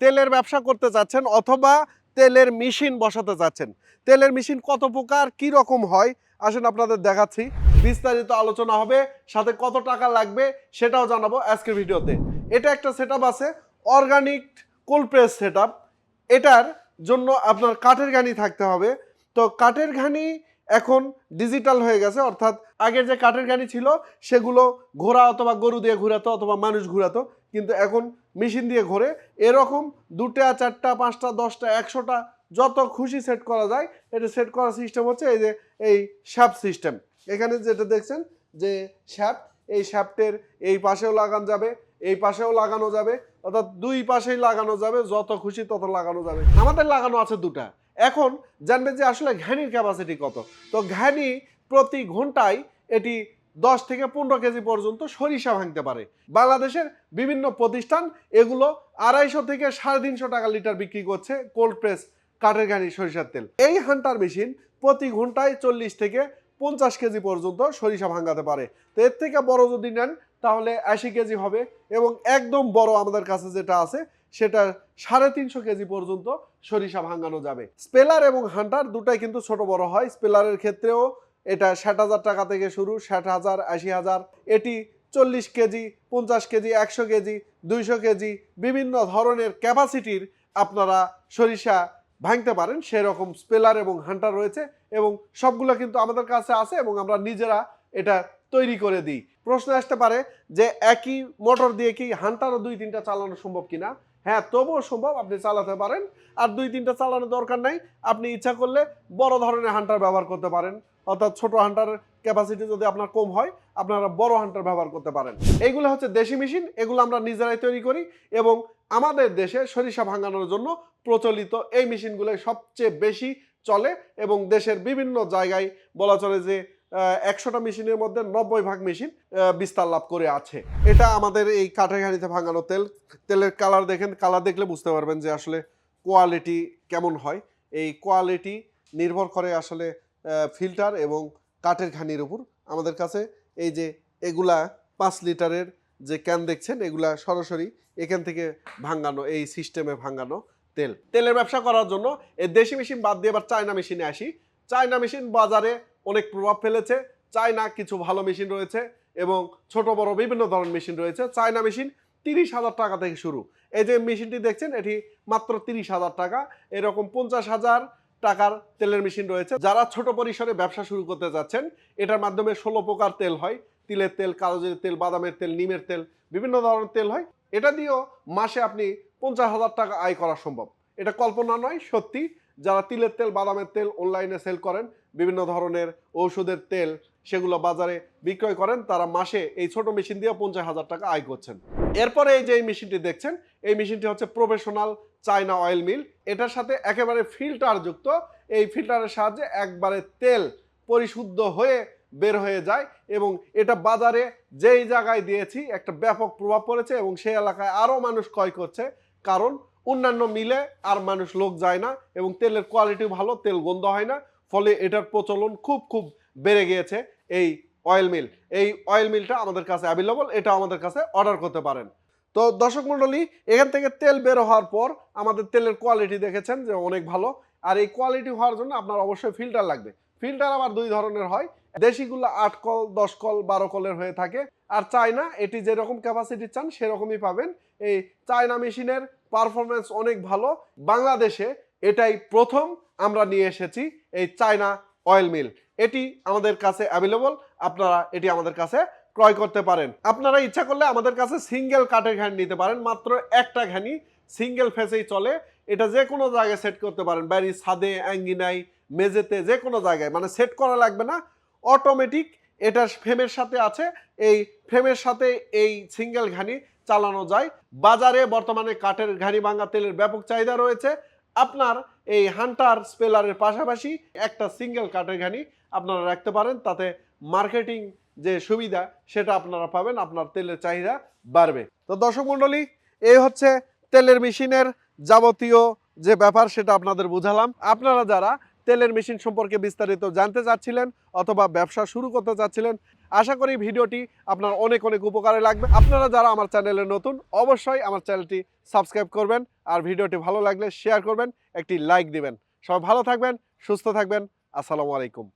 তেলের ব্যবসা করতে চাচ্ছেন অথবা তেলের মেশিন বসাতে চাচ্ছেন তেলের মেশিন কত প্রকার, কি রকম হয়? আসেন আপনাদের দেখাচ্ছি। বিস্তারিত আলোচনা হবে, সাথে কত টাকা লাগবে সেটাও জানাব আজকের ভিডিওতে। এটা একটা সেট আছে অর্গানিক কোল্ড প্রেস সেট এটার জন্য আপনার কাঠের ঘানি থাকতে হবে। তো কাঠের ঘানি এখন ডিজিটাল হয়ে গেছে, অর্থাৎ আগের যে কাঠের ঘানি ছিল, সেগুলো ঘোড়া অথবা গরু দিয়ে ঘুরাতো অথবা মানুষ ঘুরাতো। কিন্তু এখন মেশিন দিয়ে ঘোরে। এরকম দুটা, চারটা, পাঁচটা, দশটা, একশোটা যত খুশি সেট করা যায়, এটা সেট করার সিস্টেম হচ্ছে এই যে, এই শ্যাপ সিস্টেম এখানে যেটা দেখছেন যে শ্যাপ এই শ্যাপটের এই পাশেও লাগানো যাবে, এই পাশেও লাগানো যাবে, অর্থাৎ দুই পাশেই লাগানো যাবে, যত খুশি তত লাগানো যাবে। আমাদের লাগানো আছে দুটা। এখন জানবে যে আসলে ঘ্যানির ক্যাপাসিটি কত। তো ঘ্যানি প্রতি ঘন্টায় এটি দশ থেকে পনেরো কেজি পর্যন্ত সরিষা ভাঙতে পারে। বাংলাদেশের বিভিন্ন প্রতিষ্ঠান এগুলো আড়াইশো থেকে সাড়ে তিনশো টাকা লিটার বিক্রি করছে কোল্ড প্রেস কাঠের ঘানি সরিষার তেল। এই হান্টার মেশিন প্রতি ঘন্টায় চল্লিশ থেকে পঞ্চাশ কেজি পর্যন্ত সরিষা ভাঙাতে পারে। তো এর থেকে বড় যদি নেন, তাহলে আশি কেজি হবে এবং একদম বড় আমাদের কাছে যেটা আছে, সেটা সাড়ে তিনশো কেজি পর্যন্ত সরিষা ভাঙানো যাবে। স্পেলার এবং হান্টার দুটাই কিন্তু ছোট বড় হয়। স্পেলারের ক্ষেত্রেও এটা ষাট হাজার টাকা থেকে শুরু, ষাট হাজার, আশি হাজার। এটি চল্লিশ কেজি, পঞ্চাশ কেজি, একশো কেজি, দুইশো কেজি, বিভিন্ন ধরনের ক্যাপাসিটির আপনারা সরিষা ভাঙতে পারেন। সেরকম স্পেলার এবং হান্টার রয়েছে এবং সবগুলো কিন্তু আমাদের কাছে আছে এবং আমরা নিজেরা এটা তৈরি করে দিই। প্রশ্ন আসতে পারে যে একই মোটর দিয়ে কি হান্টারও দুই তিনটা চালানো সম্ভব কিনা? হ্যাঁ তবুও সম্ভব আপনি চালাতে পারেন। আর দুই, তিনটা চালানোর দরকার নাই। আপনি ইচ্ছা করলে বড় ধরনের হান্টার ব্যবহার করতে পারেন। অর্থাৎ ছোট হান্টার ক্যাপাসিটি যদি আপনার কম হয়, আপনারা বড় হান্টার ব্যবহার করতে পারেন। এইগুলো হচ্ছে দেশি মেশিন, এগুলো আমরা নিজেরাই তৈরি করি এবং আমাদের দেশে সরিষা ভাঙানোর জন্য প্রচলিত এই মেশিনগুলো সবচেয়ে বেশি চলে এবং দেশের বিভিন্ন জায়গায় বলা চলে যে একশোটা মেশিনের মধ্যে নব্বই ভাগ মেশিন বিস্তার লাভ করে আছে। এটা আমাদের এই কাঠের ঘানিতে ভাঙানো তেল, তেলের কালার দেখেন, কালার দেখলে বুঝতে পারবেন যে আসলে কোয়ালিটি কেমন হয়। এই কোয়ালিটি নির্ভর করে আসলে ফিল্টার এবং কাঠের ঘানির উপর। আমাদের কাছে এই যে এগুলা পাঁচ লিটারের যে ক্যান দেখছেন, এগুলা সরাসরি এখান থেকে ভাঙানো, এই সিস্টেমে ভাঙানো তেল। তেলের ব্যবসা করার জন্য এই দেশি মেশিন বাদ দিয়ে এবার চায়না মেশিনে আসি। চায়না মেশিন বাজারে অনেক প্রভাব ফেলেছে। চায়না কিছু ভালো মেশিন রয়েছে এবং ছোট, বড় বিভিন্ন ধরনের মেশিন রয়েছে। চায়না মেশিন তিরিশ হাজার টাকা থেকে শুরু। এই যে মেশিনটি দেখছেন, এটি মাত্র তিরিশ হাজার টাকা। এরকম পঞ্চাশ হাজার টাকার তেলের মেশিন রয়েছে। যারা ছোট পরিসরে ব্যবসা শুরু করতে যাচ্ছেন, এটার মাধ্যমে ষোলো প্রকার তেল হয়। তিলের তেল কাগজের তেল, বাদামের তেল, নিমের তেল, বিভিন্ন ধরনের তেল হয়। এটা দিয়েও মাসে আপনি পঞ্চাশ হাজার টাকা আয় করা সম্ভব। এটা কল্পনা নয়, সত্যি। যারা তিলের তেল, বাদামের তেল অনলাইনে সেল করেন, বিভিন্ন ধরনের ঔষধের তেল সেগুলো বাজারে বিক্রয় করেন, তারা মাসে এই ছোট মেশিন দিয়ে পঞ্চাশ হাজার টাকা আয় করছেন। এরপরে এই যে এই মেশিনটি দেখছেন, এই মেশিনটি হচ্ছে প্রফেশনাল চায়না অয়েল মিল এটার সাথে একেবারে ফিল্টার যুক্ত এই ফিল্টারের সাহায্যে একবারে তেল পরিশুদ্ধ হয়ে বের হয়ে যায় এবং এটা বাজারে যেই জায়গায় দিয়েছি, একটা ব্যাপক প্রভাব পড়েছে এবং সেই এলাকায় আরও মানুষ ক্রয় করছে। কারণ অন্যান্য মিলে আর মানুষ লোক যায় না এবং তেলের কোয়ালিটি ভালো, তেল গন্ধ হয় না। ফলে এটার প্রচলন খুব খুব বেড়ে গিয়েছে এই অয়েল মিল এই অয়েল মিলটা আমাদের কাছে অ্যাভেলেবল এটা আমাদের কাছে অর্ডার করতে পারেন। তো দর্শক মণ্ডলী, এখান থেকে তেল বের হওয়ার পর আমাদের তেলের কোয়ালিটি দেখেছেন যে অনেক ভালো। আর এই কোয়ালিটি হওয়ার জন্য আপনার অবশ্যই ফিল্টার লাগবে। ফিল্টার আবার দুই ধরনের হয়। দেশিগুলো আট কল, দশ কল, বারো কলের হয়ে থাকে। আর চায়না, এটি যেরকম ক্যাপাসিটি চান, সেরকমই পাবেন। এই চায়না মেশিনের পারফরমেন্স অনেক ভালো। বাংলাদেশে এটাই প্রথম আমরা নিয়ে এসেছি এই চায়না অয়েল মিল এটি আমাদের কাছে অ্যাভেলেবল আপনারা এটি আমাদের কাছে ক্রয় করতে পারেন। আপনারা ইচ্ছা করলে আমাদের কাছে সিঙ্গেল কাঠের ঘ্যান নিতে পারেন, মাত্র একটা ঘ্যানি। সিঙ্গেল ফেসেই চলে। এটা যে কোনো জায়গায় সেট করতে পারেন বাড়ির ছাদে অ্যাঙ্গিনাই মেঝেতে, যে কোনো জায়গায়। মানে সেট করা লাগবে না। অটোমেটিক এটা ফ্রেমের সাথে আছে, এই ফ্রেমের সাথে এই সিঙ্গেল ঘানি চালানো যায়। বাজারে বর্তমানে কাঠের ঘানি ভাঙা তেলের ব্যাপক চাহিদা রয়েছে। আপনার এই হান্টার স্পেলারের পাশাপাশি একটা সিঙ্গেল কাঠের ঘানি আপনারা রাখতে পারেন, তাতে মার্কেটিং যে সুবিধা, সেটা আপনারা পাবেন, আপনার তেলের চাহিদা বাড়বে। তো দর্শক মণ্ডলী, এই হচ্ছে তেলের মেশিনের যাবতীয় যে ব্যাপার, সেটা আপনাদের বুঝালাম। আপনারা যারা তেলের মেশিন সম্পর্কে বিস্তারিত জানতে চাচ্ছিলেন অথবা ব্যবসা শুরু করতে চাচ্ছিলেন, আশা করি ভিডিওটি আপনার অনেক অনেক উপকারে লাগবে। আপনারা যারা আমার চ্যানেলে নতুন, অবশ্যই আমার চ্যানেলটি সাবস্ক্রাইব করবেন আর ভিডিওটি ভালো লাগলে শেয়ার করবেন, একটি লাইক দিবেন। সবাই ভালো থাকবেন, সুস্থ থাকবেন। আসসালামু আলাইকুম।